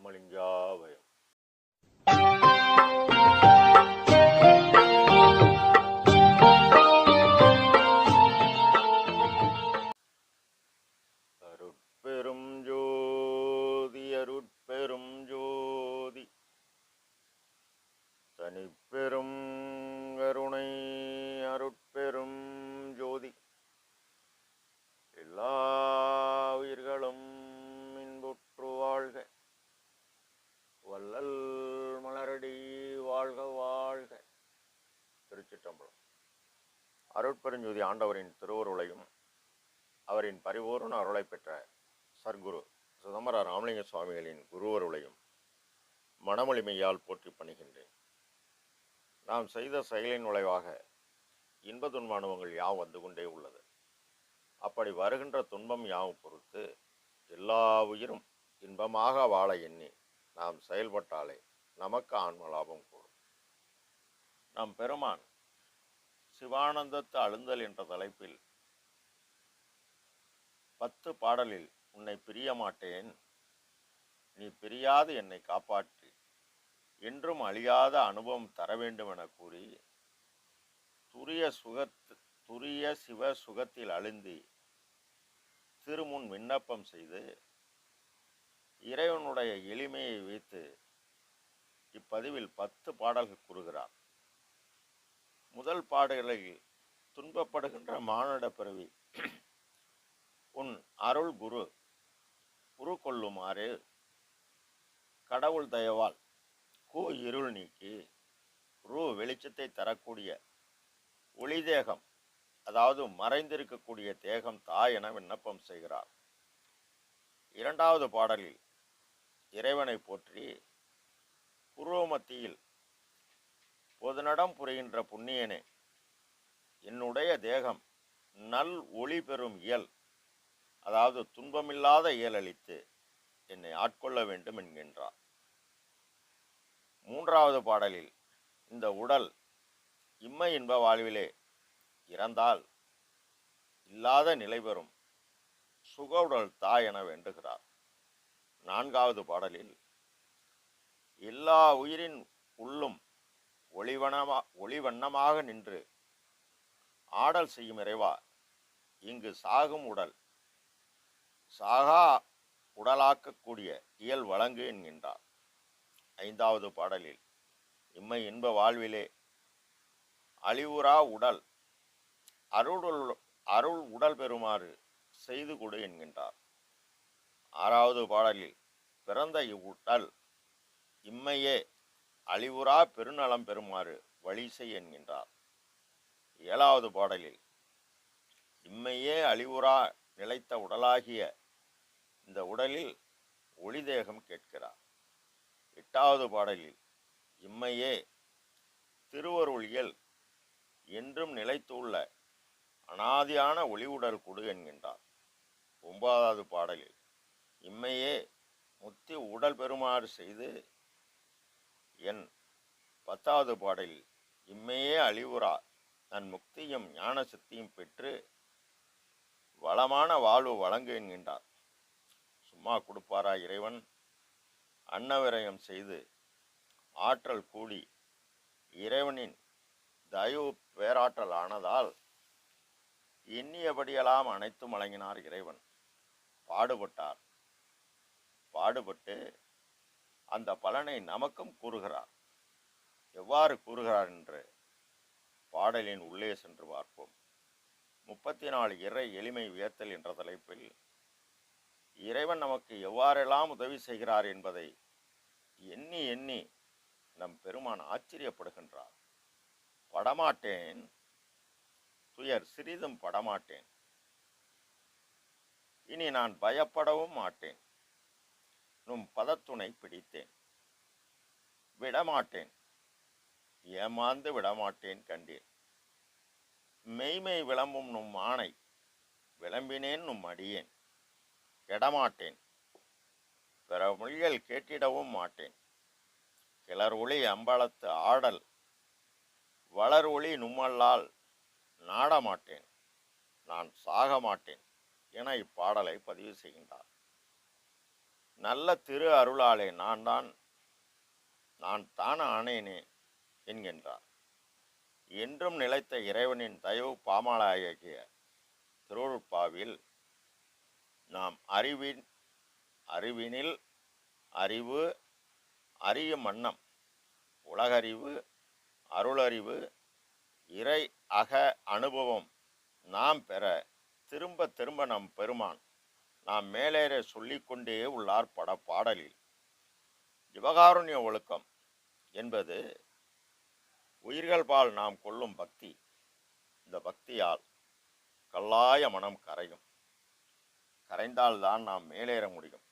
ராமலிங்காவயம் அருட்பெருஞ்சோதி ஆண்டவரின் திருவருளையும் அவரின் பரிபூர்ண அருளை பெற்ற சர்க்குரு சிதம்பர ராமலிங்க சுவாமிகளின் குருவருளையும் மனமொழிமையால் போற்றி பணிகின்றேன். நாம் செய்த செயலின் விளைவாக இன்ப துன்ப அனுபவங்கள் யாவும் வந்து கொண்டே உள்ளது. அப்படி வருகின்ற துன்பம் யாவும் பொறுத்து எல்லா உயிரும் இன்பமாக வாழ எண்ணி நாம் செயல்பட்டாலே நமக்கு ஆன்ம லாபம் கூடும். நம் பெருமான் சிவானந்தத்து அழுந்தல் என்ற தலைப்பில் பத்து பாடலில் உன்னை பிரிய மாட்டேன் நீ பிரியாது என்னை காப்பாற்றி. என்றும் அழியாத அனுபவம் தர வேண்டும் என கூறி துரிய சுகத் துரிய சிவ சுகத்தில் அழுந்தி திருமுன் விண்ணப்பம் செய்து இறைவனுடைய எளிமையை வைத்து இப்பதிவில் பத்து பாடல்கள் கூறுகிறார். முதல் பாடலில் துன்பப்படுகின்ற மானிட பிறவி. உன் அருள் குரு குரு கொள்ளுமாறு கடவுள் தயவால் கூ இருள் நீக்கி ரூ வெளிச்சத்தை தரக்கூடிய ஒளி தேகம் அதாவது மறைந்திருக்கக்கூடிய தேகம் தா என விண்ணப்பம் செய்கிறார். இரண்டாவது பாடலில் இறைவனை போற்றி புருவமத்தியில் பொதுநடம் புரிகின்ற புண்ணியனே என்னுடைய தேகம் நல் ஒளி பெறும் இயல் அதாவது துன்பமில்லாத இயலளித்து என்னை ஆட்கொள்ள வேண்டும் என்கின்றார். மூன்றாவது பாடலில் இந்த உடல் இம்மை இன்ப வாழ்விலே இறந்தால் இல்லாத நிலை பெறும் சுக உடல் தா என வேண்டுகிறார். நான்காவது பாடலில் எல்லா உயிரின் உள்ளும் ஒளிவனமா ஒளிவண்ணமாக நின்று ஆடல் செய்யும் இறைவா இங்கு சாகும் உடல். சாகா உடலாக்கக்கூடிய இயல் வழங்கு என்கின்றார். ஐந்தாவது பாடலில் இம்மை இன்ப வாழ்விலே அழிவுறா உடல் அருள் அருள் உடல் பெறுமாறு செய்து கொடு என்கின்றார். ஆறாவது பாடலில் பிறந்த இவ்வுடல் இம்மையே அழிவுறா பெருநலம் பெறுமாறு வழி செய் என்கின்றார். ஏழாவது பாடலில் இம்மையே அழிவுறா நிலைத்த உடலாகிய இந்த உடலில் ஒளி தேகம் கேட்கிறார். எட்டாவது பாடலில் இம்மையே திருவருளியல் என்றும் நிலைத்துள்ள அனாதியான ஒளி உடல் கொடு என்கின்றார். ஒன்பதாவது பாடலில் இம்மையே முத்தி உடல் பெறுமாறு செய்து என் பத்தாவது பாடலில் இம்மையே அழிவுறா தன் முக்தியும் ஞான சக்தியும் பெற்று வளமான வாழ்வு வழங்கு என்கின்றார் சும்மா கொடுப்பாரா இறைவன்? அன்னவிரயம் செய்து ஆற்றல் கூடி இறைவனின் தயவு பேராற்றல் ஆனதால் எண்ணியபடியெல்லாம் அனைத்தும் வழங்கினார் இறைவன். பாடுபட்டார். பாடுபட்டு அந்த பலனை நமக்கும் கூறுகிறார். எவ்வாறு கூறுகிறார் என்று பாடலின் உள்ளே சென்று பார்ப்போம். முப்பத்தி நாலு இறை எளிமை உயர்த்தல் என்ற தலைப்பில் இறைவன் நமக்கு எவ்வாறெல்லாம் உதவி செய்கிறார் என்பதை எண்ணி எண்ணி நம் பெருமான் ஆச்சரியப்படுகின்றார். படமாட்டேன் துயர் சிறிதும் படமாட்டேன். இனி நான் பயப்படவும் மாட்டேன். நும் பதத்துணை பிடித்தேன். விடமாட்டேன். ஏமாந்து விடமாட்டேன் கண்டேன். மெய்மை விளம்பும் நும் ஆணை விளம்பினேன் நும் அடியேன். கெடமாட்டேன். பிற மொழிகள் கேட்டிடவும் மாட்டேன். கிளர் ஒளி அம்பலத்து ஆடல் வளர் ஒளி நும்மல்லால் நாடமாட்டேன். நான் சாக மாட்டேன் என இப்பாடலை பதிவு செய்கின்றார். நல்ல திரு அருளாலே நான் தான் நான் தான் ஆனேனே என்கின்றார். என்றும் நிலைத்த இறைவனின் தயவு பாமாலாகிய திருவருட்பாவில் நாம் அறிவின் அறிவினில் அறிவு அறியும் வண்ணம் உலகறிவு அருளறிவு இறை அக அனுபவம் நாம் பெற திரும்ப திரும்ப நம் பெருமான் நாம் மேலேற சொல்லிக்கொண்டே உள்ளார் பட பாடலில் ஜிவகாருண்ய ஒழுக்கம் என்பது உயிர்கள் பால் நாம் கொள்ளும் பக்தி. இந்த பக்தியால் கல்லாய மனம் கரையும். கரைந்தால்தான் நாம் மேலேற முடியும்.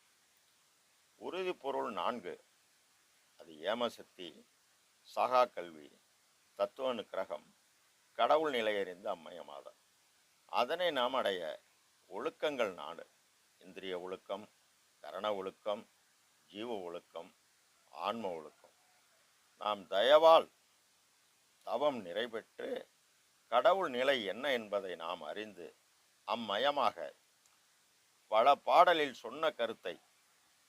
உறுதி பொருள் நான்கு. அது ஏமசக்தி சகா கல்வி தத்துவ கிரகம் கடவுள் நிலையறிந்த அம்மையமாதம் அதனை நாம் அடைய ஒழுக்கங்கள் நாடு. இந்திரிய ஒழுக்கம் கரண ஒழுக்கம் ஜீவ ஒழுக்கம் ஆன்ம ஒழுக்கம். நாம் தயவால் தவம் நிறைவேற்று கடவுள் நிலை என்ன என்பதை நாம் அறிந்து அம்மயமாக பல பாடலில் சொன்ன கருத்தை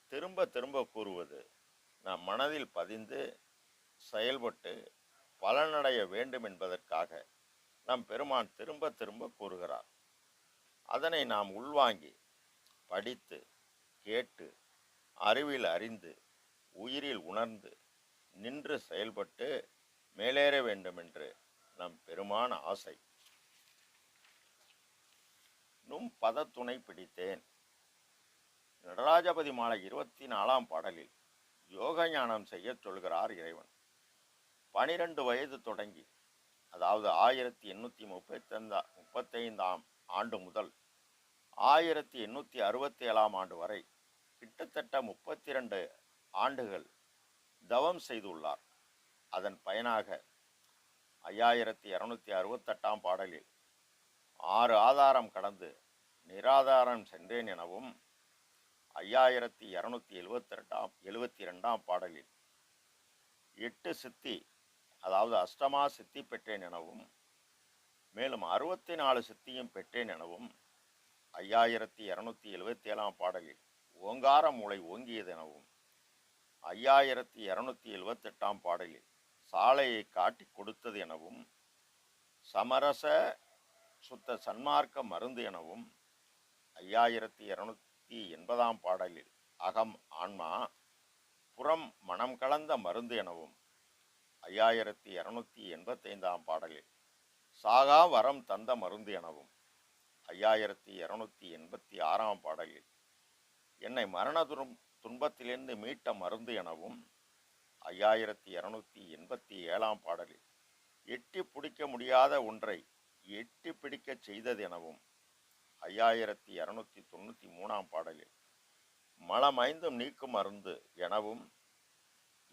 திரும்ப திரும்ப கூறுவது நம் மனதில் பதிந்து செயல்பட்டு பலனடைய வேண்டும் என்பதற்காக நம் பெருமான் திரும்ப திரும்ப கூறுகிறார். அதனை நாம் உள்வாங்கி படித்து கேட்டு அறிவில் அறிந்து உயிரில் உணர்ந்து நின்று செயல்பட்டு மேலேற வேண்டும் என்று நம் பெருமான ஆசை. நும் பதத்துணை பிடித்தேன். நடராஜபதி மாலை இருபத்தி நாலாம் பாடலில் யோக ஞானம் செய்யச் சொல்கிறார் இறைவன். பனிரெண்டு வயது தொடங்கி அதாவது ஆயிரத்தி எண்ணூற்றி முப்பத்தஞ்சா முப்பத்தைந்தாம் ஆண்டு முதல் ஆயிரத்தி எண்ணூற்றி அறுபத்தி ஏழாம் ஆண்டு வரை கிட்டத்தட்ட முப்பத்தி ரெண்டு ஆண்டுகள் தவம் செய்துள்ளார். அதன் பயனாக ஐயாயிரத்தி இரநூத்தி அறுபத்தெட்டாம் பாடலில் ஆறு ஆதாரம் கடந்து நிராதாரம் சென்றேன் எனவும் ஐயாயிரத்தி இரநூத்தி எழுபத்தி ரெண்டாம் எழுபத்தி ரெண்டாம் பாடலில் எட்டு சித்தி அதாவது அஷ்டமா சித்தி பெற்றேன் எனவும் மேலும் அறுபத்தி நாலு சித்தியும் பெற்றேன் எனவும் ஐயாயிரத்தி இரநூத்தி எழுபத்தி ஏழாம் பாடலில் ஓங்கார மூளை ஓங்கியது எனவும் ஐயாயிரத்தி இரநூத்தி எழுபத்தெட்டாம் பாடலில் சாலையை காட்டி கொடுத்தது எனவும் சமரச சுத்த சன்மார்க்க மருந்து எனவும் ஐயாயிரத்தி இரநூத்தி எண்பதாம் பாடலில் அகம் ஆன்மா புறம் மனம் கலந்த மருந்து எனவும் ஐயாயிரத்தி இரநூத்தி எண்பத்தைந்தாம் பாடலில் சாகா வரம் தந்த மருந்து எனவும் ஐயாயிரத்தி இரநூத்தி எண்பத்தி ஆறாம் பாடலில் என்னை மரண துரும் துன்பத்திலிருந்து மீட்ட மருந்து எனவும் ஐயாயிரத்தி இரநூத்தி எண்பத்தி ஏழாம் பாடலில் எட்டி பிடிக்க முடியாத ஒன்றை எட்டி பிடிக்கச் செய்தது எனவும் ஐயாயிரத்தி இரநூத்தி தொண்ணூற்றி மூணாம் பாடலில் மலமைந்தும் நீக்கும் மருந்து எனவும்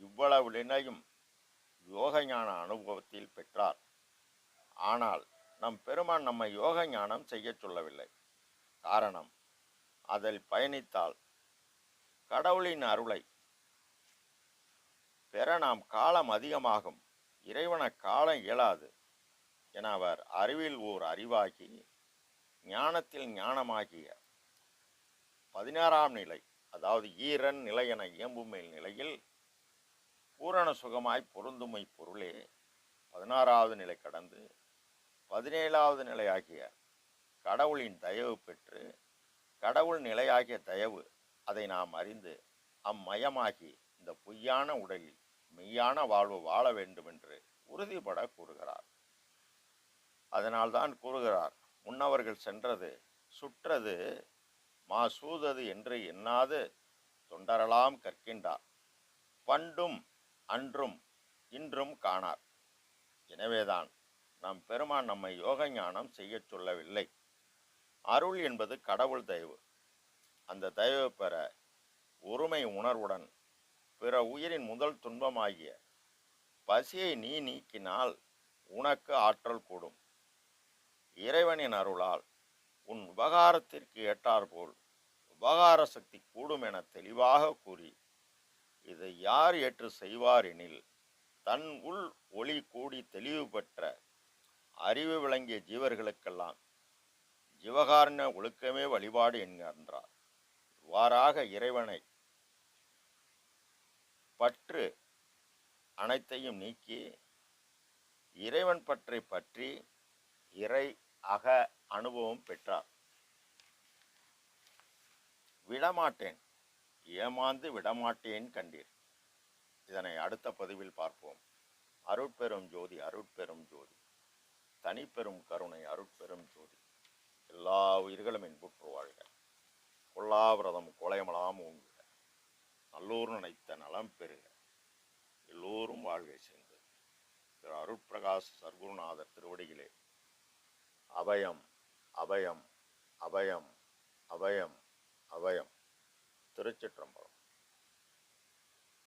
இவ்வளவு நினையும் யோக ஞான அனுபவத்தில் பெற்றார். ஆனால் நம் பெருமான் நம்மை யோக ஞானம் செய்யச் சொல்லவில்லை. காரணம் அதில் பயணித்தால் கடவுளின் அருளை பெற நாம் காலம் அதிகமாகும். இறைவன காலம் இயலாது என அவர் அறிவில் ஓர் அறிவாகி ஞானத்தில் ஞானமாகிய பதினாறாம் நிலை அதாவது ஈரன் நிலை என இயம்புமேல் நிலையில் பூரண சுகமாய் பொருந்துமை பொருளே பதினாறாவது நிலை கடந்து பதினேழாவது நிலையாகிய கடவுளின் தயவு பெற்று கடவுள் நிலையாகிய தயவு அதை நாம் அறிந்து அம்மயமாகி இந்த பொய்யான உடலில் மெய்யான வாழ்வு வாழ வேண்டும் என்று உறுதிபட கூறுகிறார். அதனால்தான் கூறுகிறார் முன்னவர்கள் சென்றது சுற்றது மா சூதது என்று எண்ணாது தொண்டரலாம் கற்கின்றார். பண்டும் அன்றும் இன்றும் காணார். எனவேதான் நம் பெருமான் நம்மை யோக ஞானம் செய்யச் சொல்லவில்லை. அருள் என்பது கடவுள் தயவு. அந்த தயவு பெற ஒருமை உணர்வுடன் பிற உயிரின் முதல் துன்பமாகிய பசியை நீ நீக்கினால் உனக்கு ஆற்றல் கூடும். இறைவனின் அருளால் உன் உபகாரத்திற்கு ஏற்றாற்போல் உபகார சக்தி கூடும் என தெளிவாக கூறி இதை யார் ஏற்று செய்வார் எனில் தன் உள் ஒளி கூடி தெளிவு பெற்ற அறிவு விளங்கிய ஜீவர்களுக்கெல்லாம் ஜீவகாரண ஒழுக்கமே வழிபாடு என்கின்றார் இவ்வாறாக இறைவனை பற்று அனைத்தையும் நீக்கி இறைவன் பற்றை பற்றி இறை அக அனுபவம் பெற்றார். விடமாட்டேன் ஏமாந்து விடமாட்டேன் கண்டீர். இதனை அடுத்த பதிவில் பார்ப்போம். அருட்பெரும் ஜோதி அருட்பெரும் ஜோதி. தனிப்பெரும் கருணை அருட்பெரும் ஜோதி. எல்லா உயிர்களும் இன்புற்று வாழ்க. கொல்லாவிரதம் கொலையமலாம் ஓங்குக நல்லூர் நினைத்த நலம் பெறுக. எல்லோரும் வாழ்கை சேர்ந்து திரு அருட்பிரகாஷ் சர்க்குருநாதர் திருவடியிலே அபயம் அபயம் அபயம் அபயம் அபயம். திருச்சிற்றம்பலம்.